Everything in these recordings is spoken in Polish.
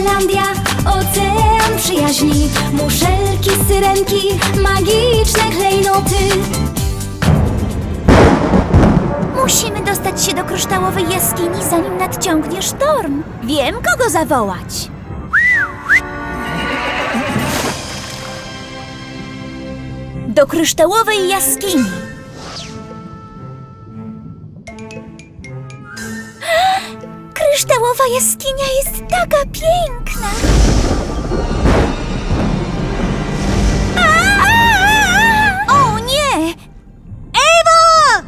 Aqualandia, ocean przyjaźni Muszelki, syrenki, magiczne klejnoty Musimy dostać się do kryształowej jaskini, zanim nadciągnie sztorm. Wiem, kogo zawołać. Do kryształowej jaskini. Kryształowa jaskinia jest taka piękna. O nie! Ewo!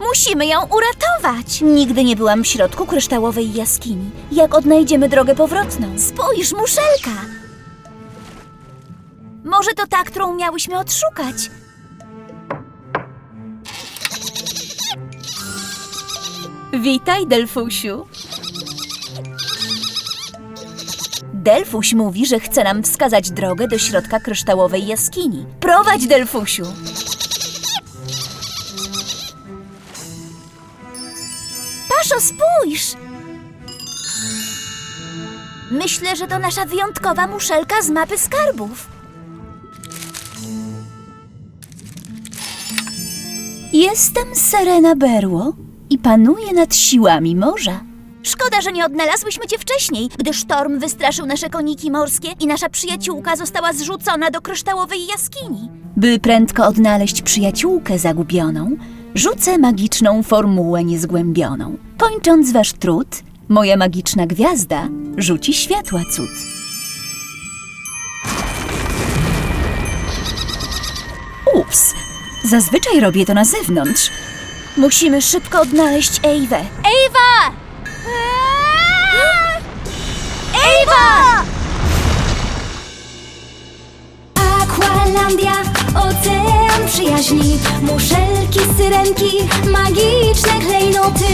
Musimy ją uratować! Nigdy nie byłam w środku kryształowej jaskini. Jak odnajdziemy drogę powrotną? Spójrz, muszelka! Może to ta, którą miałyśmy odszukać? Witaj, Delfusiu. Delfuś mówi, że chce nam wskazać drogę do środka kryształowej jaskini. Prowadź, Delfusiu! Paszo, spójrz! Myślę, że to nasza wyjątkowa muszelka z mapy skarbów. Jestem Serena Berło i panuję nad siłami morza. Szkoda, że nie odnalazłyśmy cię wcześniej, gdy sztorm wystraszył nasze koniki morskie i nasza przyjaciółka została zrzucona do kryształowej jaskini. By prędko odnaleźć przyjaciółkę zagubioną, rzucę magiczną formułę niezgłębioną. Kończąc wasz trud, moja magiczna gwiazda rzuci światła cud. Ups, zazwyczaj robię to na zewnątrz. Musimy szybko odnaleźć Ejwę. Ejwa! Ocean przyjaźni Muszelki, syrenki, magiczne klejnoty